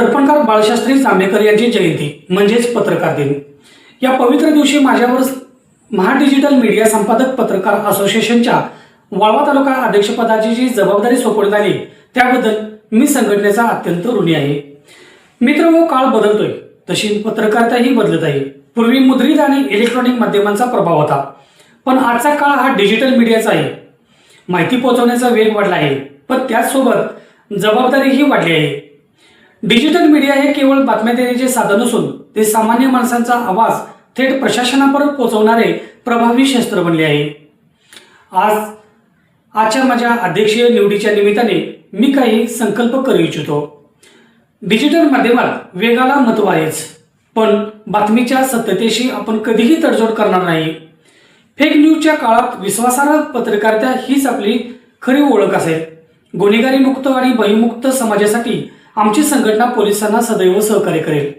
दर्पणकार बाळशास्त्री जांभेकर यांची जयंती म्हणजेच पत्रकार दिन. या पवित्र दिवशी माझ्यावर महा डिजिटल मीडिया संपादक पत्रकार असोसिएशनच्या वाळवा तालुका अध्यक्षपदाची जी जबाबदारी सोपवण्यात आली त्याबद्दल मी संघटनेचा अत्यंत ऋणी आहे. मित्र व काळ बदलतोय. तशी पत्रकारिताही बदलत आहे. पूर्वी मुद्रित आणि इलेक्ट्रॉनिक माध्यमांचा प्रभाव होता. पण आजचा काळ हा डिजिटल मीडियाचा आहे. माहिती पोहोचवण्याचा वेग वाढला आहे. पण त्याचसोबत जबाबदारीही वाढली आहे. डिजिटल मीडिया हे केवळ बातम्या देण्याचे साधन असून ते सामान्य माणसांचा आवाज थेट प्रशासनापर्यंत पोहोचवणारे प्रभावी शस्त्र बनले आहे. आज आजच्या माझ्या अध्यक्षीय निवडीच्या निमित्ताने मी काही संकल्प करू इच्छितो. डिजिटल माध्यमात वेगाला महत्त्व आहेच पण बातमीच्या सत्यतेशी आपण कधीही तडजोड करणार नाही. फेक न्यूजच्या काळात विश्वासार्ह पत्रकारिता हीच आपली खरी ओळख असेल. गुन्हेगारी मुक्त आणि बहिमुक्त समाजासाठी आमची संघटना पोलिसांना सदैव सहकार्य करेल.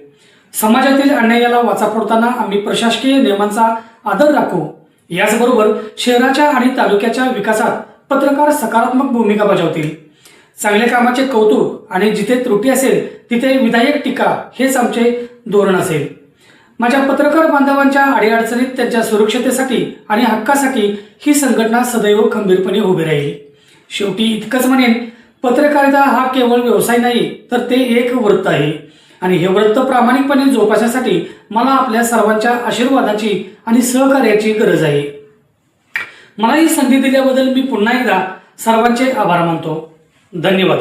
समाजातील अन्यायाला वाचा फोडताना आम्ही प्रशासकीय नियमांचा आदर राखू. याचबरोबर शहराच्या आणि तालुक्याच्या विकासात पत्रकार सकारात्मक भूमिका बजावतील. चांगल्या कामाचे कौतुक आणि जिथे त्रुटी असेल तिथे विधायक टीका हेच आमचे धोरण असेल. माझ्या पत्रकार बांधवांच्या अडीअडचणीत त्यांच्या सुरक्षतेसाठी आणि हक्कासाठी ही संघटना सदैव खंबीरपणे उभी राहील. शेवटी इतकंच म्हणेन पत्रकारिता हा केवळ व्यवसाय नाही तर ते एक वृत्त आहे. आणि हे वृत्त प्रामाणिकपणे जोपासण्यासाठी मला आपल्या सर्वांच्या आशीर्वादाची आणि सहकार्याची गरज आहे. मला ही संधी दिल्याबद्दल मी पुन्हा एकदा सर्वांचे आभार मानतो. धन्यवाद.